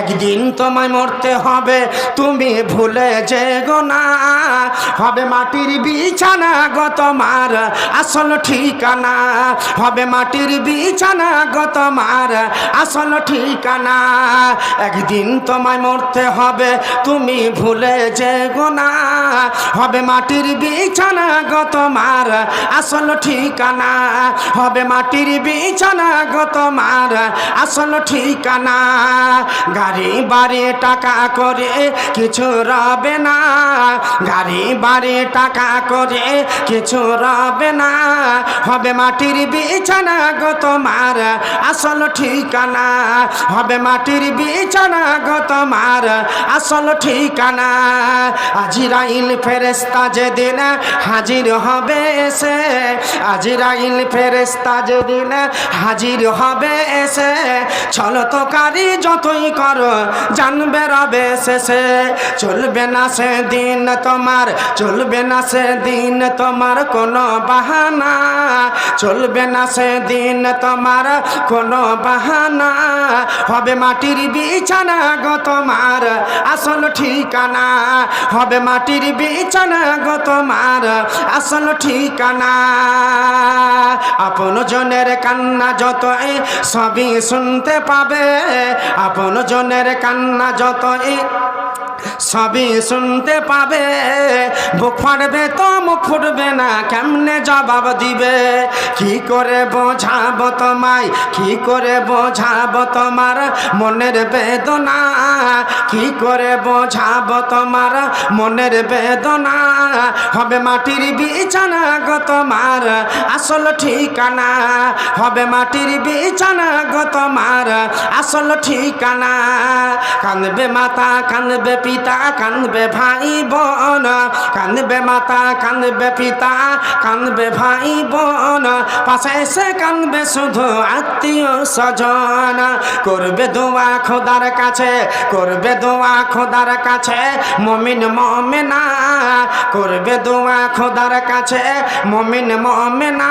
একদিন তোমায় মরতে হবে, তুমি ভুলে যেগো না। হবে মাটির বিছানা গো তোমার আসল ঠিকানা। হবে মাটির বিছানা গো তোমার আসল ঠিকানা। একদিন তোমায় মরতে হবে, তুমি ভুলে যেগো না। হবে মাটির বিছানা গো তোমার আসল ঠিকানা। হবে মাটির বিছানা গো তোমার আসল ঠিকানা। গাড়ি বাড়ি টাকা করে কিছু রবে না। গাড়ি বাড়ি টাকা করে কিছু রবে না। হবে মাটির বিছানা গো তোমার আসল ঠিকানা। হবে মাটির বিছানা গো তোমার আসল ঠিকানা। আজিরাইল ফেরেস্তা যেদিন হাজির হবে এসে, আজিরাইল ফেরেস্তা যেদিন হাজির হবে এসে, চলো তো কারি যতই করো জানবে রবে শেষে। চলবে না সে দিন তোমার, চলবে না সে দিন তোমার কোনো বাহানা। চলবে না সে দিন তোমার কোনো বাহানা। হবে মাটির বিছানা গো তোমার, আসল ঠিকানা। হবে মাটির বিছানা গো তোমার, আসল ঠিকানা। আপন জনের কান্না যতই সবই শুনতে পাবে, আপন জনের কান্না যতই সবই শুনতে পাবে। বুক ফাটবে তো মুখ ফুটবে না, কেমনে জবাব দিবে? কি করে বোঝাবো তোমায়? কি করে বোঝাবো তোমার মনের বেদনা? কি করে বোঝাবো তোমার মনের বেদনা? হবে মাটির বিছানা গো তোমার আসল ঠিকানা। হবে মাটির বিছানা গো তোমার আসল ঠিকানা। কানবে মাতা, কানবে পিতা কানবে ভাই বোন, কানবে মাতা, কানবে পিতা, কানবে ভাই বোন। পাশে এসে কানবে শুধু আত্মীয় স্বজন। করবে দোয়া খোদার কাছে, করবে দোয়া খোদার কাছে, মমিন মমেনা। করবে দোয়া খোদার কাছে, মমিন মমেনা।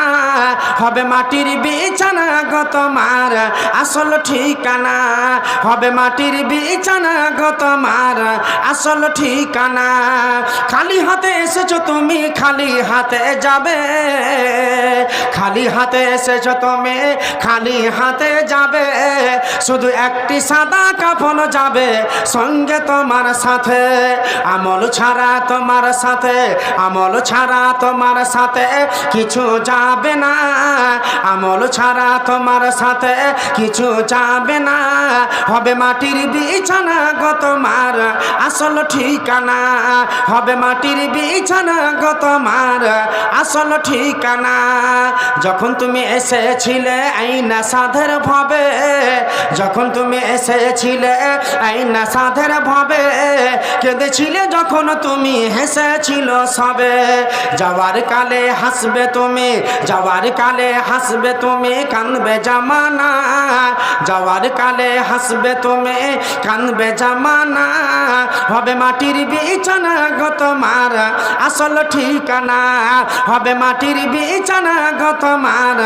হবে মাটির বিছানা গো তোমার, আসল ঠিকানা। হবে মাটির বিছানা গো তোমার আসল ঠিকানা? খালি হাতে এসেছ তুমি, খালি হাতে যাবে। খালি হাতে এসেছ তুমি, খালি হাতে যাবে। শুধু একটি সাদা কাফন যাবে সঙ্গে তোমার সাথে। আমল ছাড়া তোমার সাথে, আমল ছাড়া তোমার সাথে কিছু যাবে না। আমল ছাড়া তোমার সাথে কিছু যাবে না। হবে মাটির বিছানা গো তোমার আসল ঠিকানা হবে মাটির বিছানা গো তোমার। আসল ঠিকানা, যখন তুমি এসেছিলে আইনা সাধের ভাবে, যখন তুমি এসেছিলে আইনা সাধের ভাবে, কেঁদেছিলে যখন তুমি হেসেছিল সবে। যাওয়ার কালে হাসবে তুমি, যাওয়ার কালে হাসবে তুমি কানবে জামানা। যাওয়ার কালে হাসবে তুমি কানবে জামানা। হবে মাটির বিছানা গো তোমার আসল ঠিকানা। হবে মাটির বিছানা গো তোমার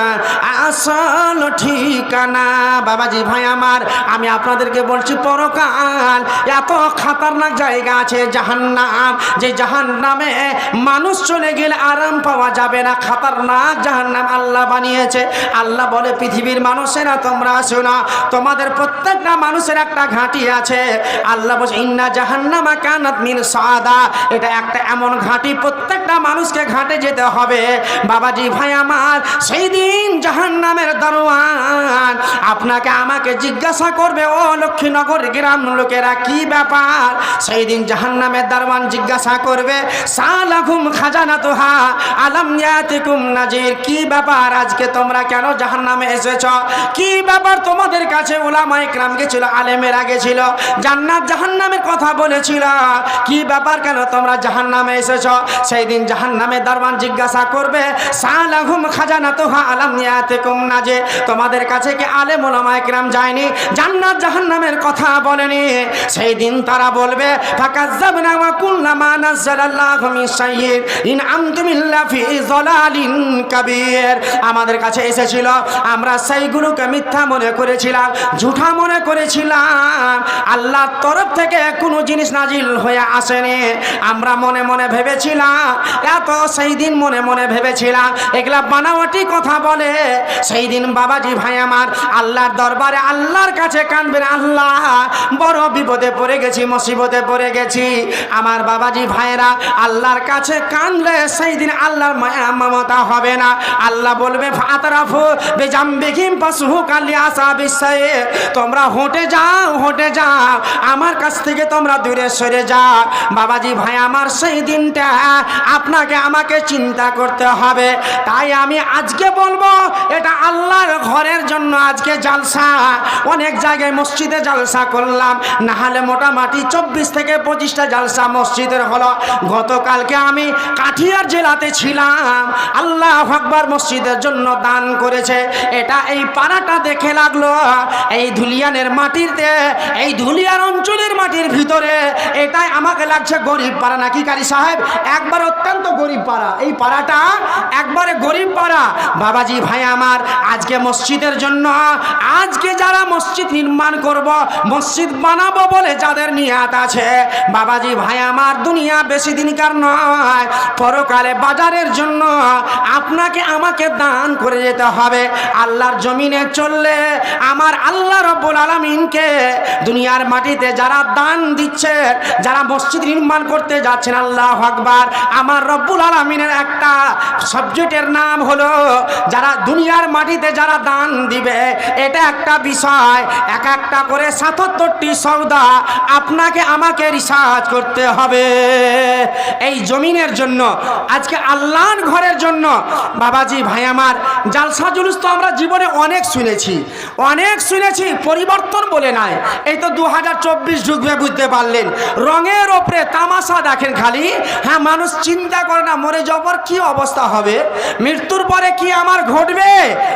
আসল ঠিকানা। বাবাজি ভাই আমার, আমি আপনাদেরকে বলছি পরকাল, এত খাতারনাক জায়গা আছে জাহান্নাম। যে জাহান্নামে মানুষ চলে গেলে আরাম পাওয়া যাবে না। খাতারনাক জাহান্নাম আল্লাহ বানিয়েছে। আল্লাহ বলে, পৃথিবীর মানুষেরা তোমরা শোনা তোমাদের প্রত্যেকটা মানুষের একটা ঘাঁটি আছে। আল্লাহ বলছে, ইন্না এটা একটা এমন ঘাঁটি, প্রত্যেকটা মানুষকে ঘাটে যেতে হবে। বাবাজি, ভাই আমার, সেই দিন দরওয়ান আপনাকে আমাকে জিজ্ঞাসা করবে, ও লক্ষ্মীনগর গ্রাম লোকেরা, কি ব্যাপার? সেই দিন দারওয়ান জিজ্ঞাসা করবে, সালাহুম খাজানা তোহা ইয়াতিকুম নাজির, কি ব্যাপার আজকে তোমরা কেন জাহান্নামে এসেছ? কি ব্যাপার তোমাদের কাছে ওলামা ইকরাম গেছিল, আলেমেরা গেছিল? জান্নাত জাহান্নামের কথা বলে বলেছিল কি ব্যাপার কেন তোমরা জাহান নামে এসেছ? সেই দিন জাহান নামে দারবান জিজ্ঞাসা করবে, সালাহুম খাজানা তোহা আলাম নিয়াতে কুম না যে তোমাদের কাছে কি আলে মোলামায় কিরাম যায়নি? জান্নাত জাহান নামের কথা বলেনি। সেই দিন তারা বলবে, ফাকাজ্জাবনা ওয়া কুল্লা মা নাযালাল্লাহু মিন শাইইন, ইন আনতুম ইল্লা ফি যালালিন কাবীর। আমাদের কাছে এসেছিল, আমরা সেইগুলোকে মিথ্যা মনে করেছিলাম, ঝুঠা মনে করেছিলাম। আল্লাহর তরফ থেকে কোনো জিনিস নাজিল হয়ে আসেনি। আমরা মনে মনে ভেবেছিলাম, এত সেই দিন মনে মনে ভেবেছিলাম, এগুলা বানাওয়াটি কথা বলে সেই দিন বাবাজি ভাই আমার আল্লাহর দরবারে আল্লাহর কাছে কানবেন, আল্লাহ, বড় বিপদে পড়ে গেছি, মুসিবতে পড়ে গেছি। আমার বাবাজি ভাইরা আল্লাহর কাছে কানলে সেই দিন আল্লাহর মায়া মমতা হবে না। আল্লাহ বলবে, ফাতরাফু বেজাম্বিহিম পাসহু কালি আসা বিশ্বায়ে তোমরা হোটে যাও হোটে যাও। আমার কাছ থেকে তোমরা দূরে সরে যা। বাবাজি ভাই, আমার সেই দিনটা, আপনাকে আমাকে চিন্তা করতে হবে। তাই আমি আজকে বলব, এটা আল্লাহর ঘরের জন্য আজকে জালসা। অনেক জায়গায় মসজিদে জালসা করলাম। না হলে মোটামুটি চব্বিশ থেকে পঁচিশটা জালসা মসজিদের হলো। গতকালকে আমি কাঠিয়ার জেলাতে ছিলাম। আল্লাহ আকবার মসজিদের জন্য দান করেছে। এটা এই পাড়াটা দেখে লাগল। এই ধুলিয়ানের মাটিতে, এই ধুলিয়ার অঞ্চলের মাটির ভিতরে এটাই আমাকে লাগছে গরিব পাড়া। নাকি কারি সাহেব? একবার অত্যন্ত গরিব পাড়া। এই পাড়াটা একবারে গরিব পাড়া। বাবাজি ভাই আমার, আজকে মসজিদের জন্য, আজকে যারা মসজিদ নির্মাণ করব, মসজিদ বানাবো বলে যাদের নিয়াত আছে, বাবাজি ভাই আমার, দুনিয়া বেশি দিনকার নয়, পরকালে বাজারের জন্য আপনাকে আমাকে দান করে যেতে হবে। আল্লাহর জমিনে চললে আমার আল্লাহ রব্বুল আলমিনকে দুনিয়ার মাটিতে যারা দান দিচ্ছে যারা মসজিদ নির্মাণ করতে যাচ্ছেন, আল্লাহ আকবার। আমার রব্বুল আলমিনের একটা সাবজেক্টের নাম হলো, যারা দুনিয়ার মাটিতে যারা দান দিবে, এটা একটা বিষয়। এক একটা করে সাতাত্তরটি সৌদা আপনাকে আমাকে রিসার্চ করতে হবে। এই জমিনের জন্য, আজকে আল্লাহর ঘরের জন্য, বাবাজি ভাই আমার জালসা জুলুস তো আমরা জীবনে অনেক শুনেছি অনেক শুনেছি, পরিবর্তন বলে নাই। এই তো দু হাজার চব্বিশ ঢুকবে বুঝতে পারলেন। রঙের ওপরে তামাশা দেখেন খালি। হ্যাঁ মানুষ চিন্তা করে না, মরে যাবার কি অবস্থা হবে? মৃত্যুর পরে কি আমার ঘটবে?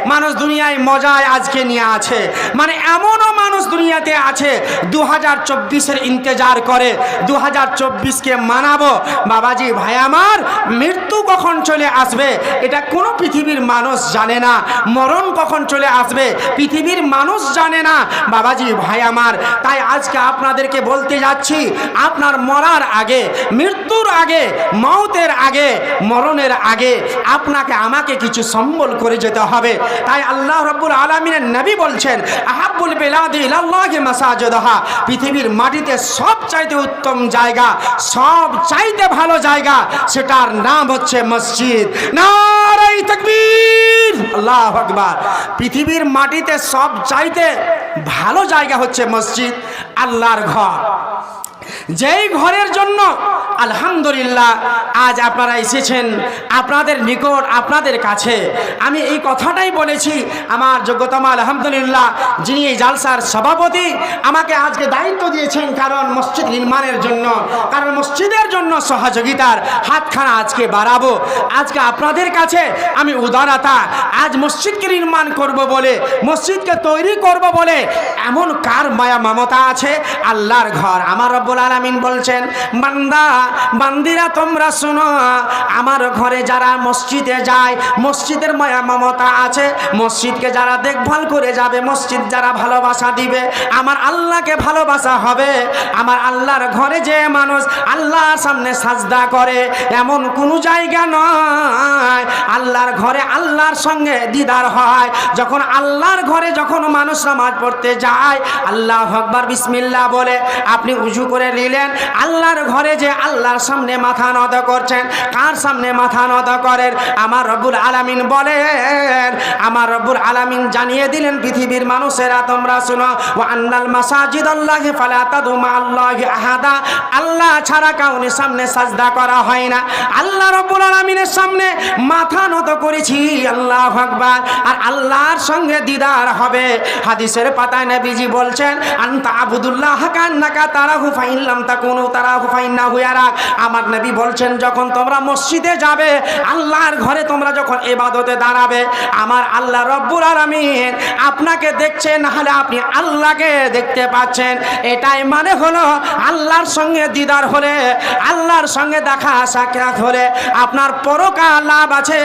মানুষ দুনিয়ায় মজায় আজকে নিয়ে আছে। মানে এমনও মানুষ দুনিয়াতে আছে দু হাজার চব্বিশের ইন্তজার করে দু হাজার চব্বিশকে মানাবো। বাবাজি, ভাই আমার, মৃত্যু কখন চলে আসবে? এটা কোনো পৃথিবীর মানুষ জানে না। মরণ কখন চলে আসবে? পৃথিবীর মানুষ জানে না। বাবাজি, ভাই আমার, তাই আজকে আপনাদেরকে বলতে যাচ্ছি আপনার মরার আগে, মৃত্যুর আগে, মৌতের আগে, মরণের আগে আপনাকে আমাকে কিছু সম্বল করে যেতে হবে। তাই আল্লাহ রব্বুল আলমিনের নবী বলছেন আহাবুল বেলাদি মাসাজিদহা পৃথিবীর মাটিতে সব চাইতে উত্তম জায়গা সব চাইতে ভালো জায়গা, সেটার নাম হচ্ছে মসজিদ। আল্লাহ পৃথিবীর মাটিতে সব চাইতে ভালো জায়গা হচ্ছে মসজিদ, আল্লাহর ঘর। যেই ঘরের জন্য আলহামদুলিল্লাহ আজ আপনারা এসেছেন আপনাদের নিকট, আপনাদের কাছে। আমি এই কথাটাই বলেছি, আমার যোগ্যতম আলহামদুলিল্লাহ যিনি এই জালসার সভাপতি, আমাকে আজকে দায়িত্ব দিয়েছেন কারণ মসজিদ নির্মাণের জন্য, কারণ মসজিদের জন্য সহযোগিতার হাতখানা আজকে বাড়াবো। আজকে আপনাদের কাছে আমি উদারতা, আজ মসজিদকে নির্মাণ করব বলে, মসজিদকে তৈরি করব বলে এমন কার মায়া মমতা আছে? আল্লাহর ঘর, আমার রব্বুল আলামিন বলছেন, বান্দা, বান্দিরা তোমরা শোনো, আমার ঘরে যারা মসজিদে যায়, মসজিদের মায়া মমতা আছে, মসজিদকে যারা দেখভাল করে যাবে, মসজিদ যারা ভালোবাসা দিবে, আমার আল্লাহকে ভালোবাসা হবে, আমার আল্লাহর ঘরে যে মানুষ আল্লাহর সামনে সাজদা করে, এমন কোনো জায়গা নয়, আল্লাহর ঘরে আল্লাহর সঙ্গে দিদার হয়, যখন আল্লাহর ঘরে যখন মানুষ নামাজ পড়তে যায়, আল্লাহ আকবার, বিসমিল্লাহ বলে, আপনি উজু করে নিলেন। আল্লাহর ঘরে যে আল্লাহর সামনে মাথা নত করছেন, কার সামনে মাথা নত করেন? আমার রব্বুল আলামিন বলেন, আমার রব্বুল আলামিন জানিয়ে দিলেন, পৃথিবীর মানুষেরা তোমরা শুনো ও আন্নাল মাসাজিদ আল্লাহ ফালা তাদু মা আল্লাহি আহাদা। আল্লাহ ছাড়া কাউনের সামনে সাজদা করা হয় না। আল্লাহ রব্বুল আলামিনের সামনে মাথা নত করেছি, আল্লাহ আকবার। আর আল্লাহর সঙ্গে দিদার হবে। হাদিসের পাতায় নবীজি বলছেন, আনতা আবুদুল্লাহ কান্নাকা তারাহু ফাইন আমার নবী বলছেন, যখন তোমরা মসজিদে যাবে, আল্লাহর ঘরে তোমরা যখন ইবাদতে দাঁড়াবে, আমার আল্লাহ রব্বুল আলামিন আপনাকে দেখছেন নাহলে আপনি আল্লাহকে দেখতে পাচ্ছেন। এটাই মানে হলো আল্লাহর সঙ্গে দিদার হলে, আল্লাহর সঙ্গে দেখা সাক্ষাৎ হলে আপনার পরকাল লাভ আছে।